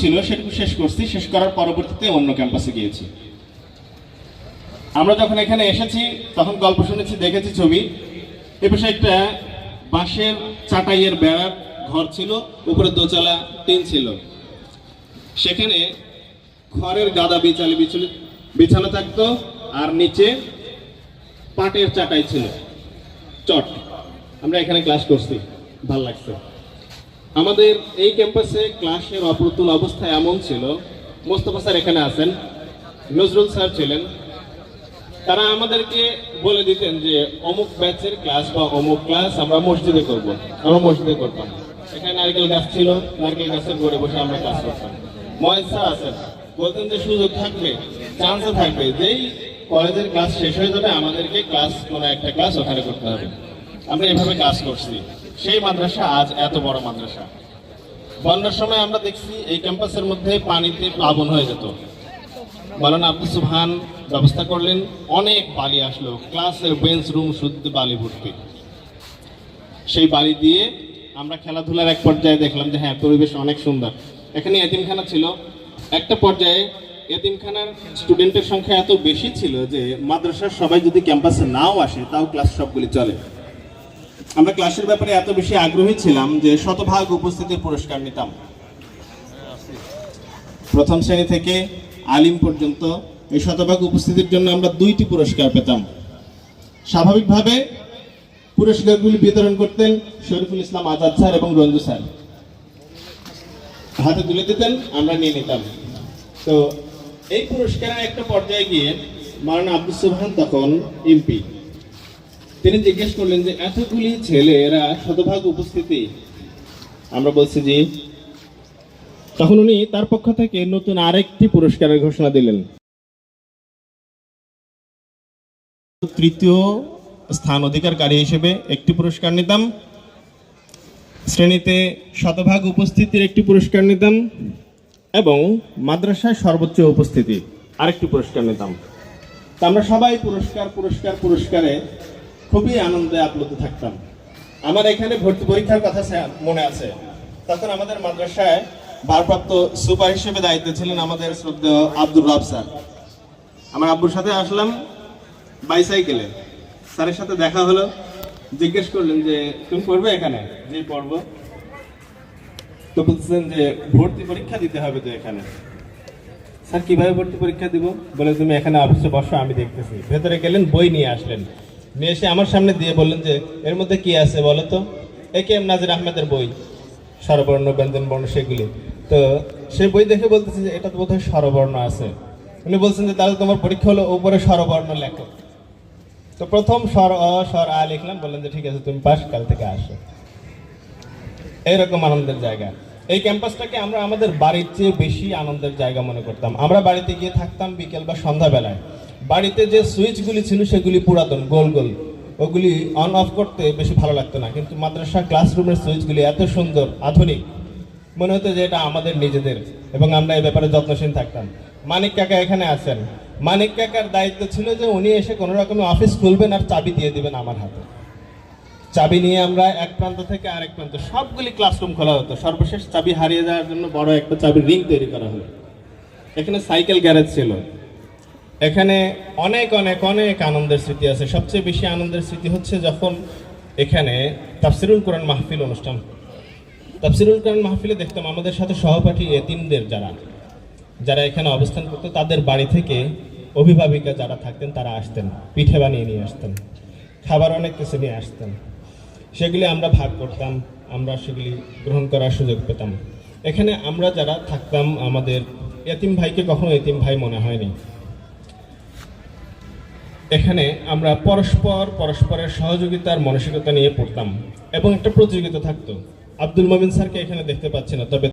ছিল সেটুকু শেষ করছি। শেষ করার পরবর্তীতে অন্য ক্যাম্পাসে গিয়েছি। আমরা যখন এখানে এসেছি, তখন গল্প শুনেছি, দেখেছি ছবি। এ পাশে একটা বাঁশের চাটাইয়ের বেড়ার ঘর ছিল, উপরে দোতলা টিন ছিল। সেখানে খড়ের গাদা বিছালি বিছালি বিছানো থাকতো, আর নিচে পাটের চাটাই ছিল। চট, আমরা এখানে ক্লাস করছি, ভালো লাগছে। আমাদের এই ক্যাম্পাসে ক্লাসের অপ্রতুল অবস্থা এমন ছিল, মোস্তফা স্যার এখানে আছেন, নজরুল স্যার ছিলেন। তারা আমাদেরকে বলে দিতেন যে, অমুক ব্যাচের ক্লাস বা অমুক ক্লাস আমরা মসজিদে করব, আমরা মসজিদে করতাম। এখানে নারকেল গাছ ছিল, নারকেল গাছের গড়ে বসে আমরা ক্লাস করতাম। মহেশ স্যার আছেন, বলতেন যে, সুযোগ থাকবে চান্স থাকবে, যেই কলেজের ক্লাস শেষ হয়ে যাবে, আমাদেরকে ক্লাস, কোনো একটা ক্লাস ওখানে করতে হবে। আমরা এভাবে কাজ করছি। সেই মাদ্রাসা আজ এত বড় মাদ্রাসা। বন্যার সময় আমরা দেখছি এই ক্যাম্পাসের মধ্যে পানিতে প্লাবন হয়ে যেত। মালানা আব্দুল সুবহান ব্যবস্থা করলেন, অনেক বালি আসলো। ক্লাসের বেঞ্চ রুম শুদ্ধ বালি ভর্তি। সেই বালি দিয়ে আমরা খেলাধুলার এক পর্যায়ে দেখলাম যে হ্যাঁ পরিবেশ অনেক সুন্দর। এখানে এতিমখানা ছিল। একটা পর্যায়ে এতিমখানার স্টুডেন্টের সংখ্যা এত বেশি ছিল যে মাদ্রাসার সবাই যদি ক্যাম্পাসে নাও আসে, তাও ক্লাস সবগুলি চলে। আমরা ক্লাসের ব্যাপারে এত বেশি আগ্রহী ছিলাম যে শতভাগ উপস্থিতির পুরস্কার নিতাম। প্রথম শ্রেণি থেকে আলিম পর্যন্ত এই শতভাগ উপস্থিতির জন্য আমরা দুইটি পুরস্কার পেতাম। স্বাভাবিকভাবে পুরস্কারগুলি বিতরণ করতেন শরীফুল ইসলাম আজাদ স্যার এবং রঞ্জু স্যার। হাতে তুলে দিতেন, আমরা নিয়ে নিতাম। তো এই পুরস্কারের একটা পর্যায়ে গিয়ে মারানা আব্দুল সুবহান তখন এমপি। তিনি জিজ্ঞেস করলেন যে, এতগুলি ছেলে এরা শতভাগ উপস্থিতি? আমরা বলছি যে তখন উনি তার পক্ষ থেকে নতুন আরেকটি পুরস্কারের ঘোষণা দিলেন। তৃতীয় স্থান অধিকারকারী হিসেবে একটি পুরস্কার নিতাম। শ্রেণীতে শতভাগ উপস্থিতির একটি পুরস্কার নিতাম এবং মাদ্রাসায় সর্বোচ্চ উপস্থিতি আরেকটি পুরস্কার নিতাম। তা আমরা সবাই পুরস্কার পুরস্কার, পুরস্কারে খুবই আনন্দে আপ্লুত থাকতাম। আমার এখানে ভর্তি পরীক্ষার কথা মনে আছে। তখন আমাদের মাদ্রাসায় ভারপ্রাপ্ত সুপার হিসেবে দায়িত্বে ছিলেন আমাদের শ্রদ্ধেয় আব্দুর রাব স্যার। আমার আব্বুর সাথে আসলাম বাইসাইকেলে। স্যারের সাথে দেখা হলো। জিজ্ঞেস করলেন যে, তুমি পড়বে এখানে? যে পড়ব। তো বলছেন যে, ভর্তি পরীক্ষা দিতে হবে তো এখানে। স্যার, কীভাবে ভর্তি পরীক্ষা দিব? বলে, তুমি এখানে অফিসে বসো, আমি দেখতেছি। ভেতরে গেলেন, বই নিয়ে আসলেন। নিয়ে এসে আমার সামনে দিয়ে বললেন যে, এর মধ্যে কি আছে বলো তো? এ কে এম নাজির আহমেদের বই, স্বরবর্ণ ব্যঞ্জন বর্ণ সেগুলি। তো সে বই দেখে বলতেছে যে, এটা তো বোধহয় স্বরবর্ণ আছে। উনি বলছেন যে, তাহলে তোমার পরীক্ষা হলো উপরে স্বরবর্ণ লেখো। তো প্রথম স্বর, অ, স্বর, আ লিখলাম, বললেন যে, ঠিক আছে, তুমি পাস, কাল থেকে আসো। এইরকম আনন্দের জায়গা। এই ক্যাম্পাসটাকে আমরা আমাদের বাড়ির চেয়ে বেশি আনন্দের জায়গা মনে করতাম। আমরা বাড়িতে গিয়ে থাকতাম বিকেল বা সন্ধ্যাবেলায়। বাড়িতে যে সুইচগুলি ছিল সেগুলি পুরাতন, গোল গোল। ওগুলি অন অফ করতে বেশি ভালো লাগতো না। কিন্তু মাদ্রাসা ক্লাসরুমের সুইচগুলি এত সুন্দর, আধুনিক, মনে হতো যে এটা আমাদের নিজেদের এবং আমরা এই ব্যাপারে যত্নশীল থাকতাম। মানিক কাকা এখানে আছেন। মানিক কাকার দায়িত্ব ছিল যে উনি এসে কোনো রকমের অফিস খুলবেন আর চাবি দিয়ে দিবেন আমার হাতে। চাবি নিয়ে আমরা এক প্রান্ত থেকে আরেক প্রান্ত সবগুলি ক্লাসরুম খোলা হতো। সর্বশেষ চাবি হারিয়ে যাওয়ার জন্য বড় একটা চাবির রিং তৈরি করা হলো। এখানে সাইকেল গ্যারেজ ছিল। এখানে অনেক অনেক অনেক আনন্দের স্মৃতি আছে। সবচেয়ে বেশি আনন্দের স্মৃতি হচ্ছে যখন এখানে তাফসিরুল কোরআন মাহফিল অনুষ্ঠান তাফসিরুল কোরআন মাহফিলে দেখতাম আমাদের সাথে সহপাঠী এতিমদের যারা যারা এখানে অবস্থান করতো, তাদের বাড়ি থেকে অভিভাবিকা যারা থাকতেন, তারা আসতেন, পিঠে বানিয়ে নিয়ে আসতেন, খাবার অনেক কিছু নিয়ে আসতেন। সেগুলি আমরা ভাগ করতাম, আমরা সেগুলি গ্রহণ করার সুযোগ পেতাম। এখানে আমরা যারা থাকতাম, আমাদের এতিম ভাইকে কখনো এতিম ভাই মনে হয়নি। এখানে আমরা পরস্পর, পরস্পরের সহযোগিতার মানসিকতা নিয়ে পড়তাম এবং একটা প্রতিযোগিতা থাকতো। আব্দুল মমিন স্যারকে এখানে দেখতে পাচ্ছি না, তবে